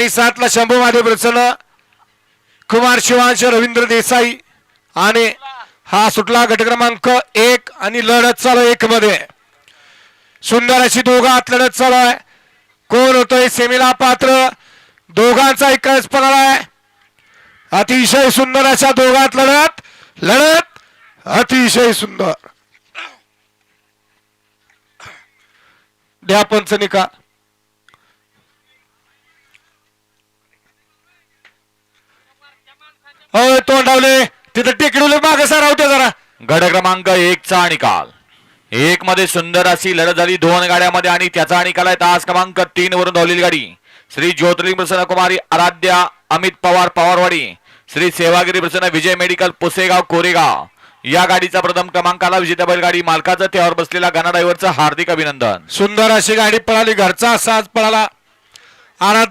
आणि सातला शंभू महादेव प्रसन्न. कुमार शिवांश रवींद्र देसाई आणि हा सुटला गट क्रमांक एक आणि लढत चालू एक मध्ये सुंदर अशी दोघात लढत चालू आहे. कोण होतोय सेमीला पात्र? दोघांचा एकच पणाला आहे. अतिशय सुंदर अशा दोघात लढत लढत अतिशय सुंदर. द्या पंच निकाल तोंडावले तिथं टेकडवले मागे सरावते जरा. गड क्रमांक एक चा निकाल एक मध्ये सुंदर अशी लढत झाली दोन गाड्यामध्ये आणि त्याचा निकाल आहे तास क्रमांक तीन वरून धावलेली गाडी. श्री ज्योतिर्लिंग प्रसन्न कुमारी आराध्या अमित पवार पवारवाडी. श्री सेवागिरी प्रसन्न विजय मेडिकल पुसेगाव कोरेगाव. या गाडीचा प्रथम क्रमांकाला विजेता बैलगाडी मालकाचं. त्यावर बसलेला गणा ड्रायव्हरचं हार्दिक अभिनंदन. सुंदर अशी गाडी पळाली. घरचा साज पळाला. आराध्य